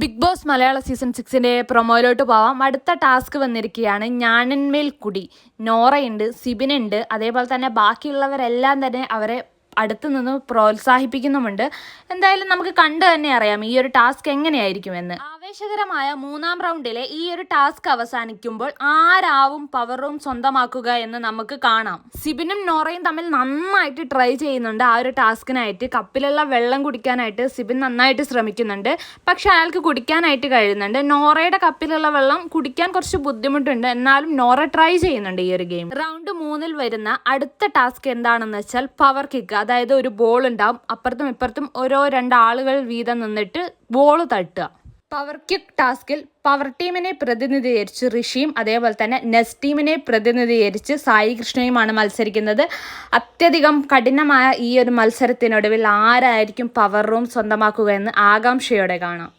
Big Boss Malayala season സിക്സിന്റെ പ്രൊമോയിലോട്ട് പോവാം. അടുത്ത ടാസ്ക് വന്നിരിക്കുകയാണ് ഞാനന്മേൽ കുടി. നോറയുണ്ട് സിബിനുണ്ട് അതേപോലെ തന്നെ ബാക്കിയുള്ളവരെല്ലാം തന്നെ അവരെ അടുത്തു നിന്ന് പ്രോത്സാഹിപ്പിക്കുന്നുമുണ്ട്. എന്തായാലും നമുക്ക് കണ്ടു തന്നെ അറിയാം ഈ ഒരു ടാസ്ക് എങ്ങനെയായിരിക്കുമെന്ന്. ആവേശകരമായ മൂന്നാം റൗണ്ടിലെ ഈ ഒരു ടാസ്ക് അവസാനിക്കുമ്പോൾ ആരാവും പവർ റൂം സ്വന്തമാക്കുക എന്ന് നമുക്ക് കാണാം. സിബിനും നോറയും തമ്മിൽ നന്നായിട്ട് ട്രൈ ചെയ്യുന്നുണ്ട് ആ ഒരു ടാസ്കിനായിട്ട്. കപ്പിലുള്ള വെള്ളം കുടിക്കാനായിട്ട് സിബിൻ നന്നായിട്ട് ശ്രമിക്കുന്നുണ്ട്. പക്ഷെ അയാൾക്ക് കുടിക്കാനായിട്ട് കഴിയുന്നുണ്ട്. നോറയുടെ കപ്പിലുള്ള വെള്ളം കുടിക്കാൻ കുറച്ച് ബുദ്ധിമുട്ടുണ്ട്. എന്നാലും നോറ ട്രൈ ചെയ്യുന്നുണ്ട് ഈ ഒരു ഗെയിം റൗണ്ട് മൂന്നിൽ വരുന്ന അടുത്ത ടാസ്ക് എന്താണെന്ന് വെച്ചാൽ പവർ കിക്ക് അതായത് ഒരു ബോൾ ഉണ്ടാവും. അപ്പുറത്തും ഇപ്പുറത്തും ഓരോ രണ്ടാളുകൾ വീതം നിന്നിട്ട് ബോൾ തട്ടുക. പവർ ക്യുക്ക് ടാസ്കിൽ പവർ ടീമിനെ പ്രതിനിധീകരിച്ച് ഋഷിയും അതേപോലെ തന്നെ നെസ് ടീമിനെ പ്രതിനിധീകരിച്ച് സായി കൃഷ്ണയുമാണ് മത്സരിക്കുന്നത്. അത്യധികം കഠിനമായ ഈ ഒരു മത്സരത്തിനൊടുവിൽ ആരായിരിക്കും പവർ റൂം സ്വന്തമാക്കുക എന്ന് ആകാംക്ഷയോടെ കാണാം.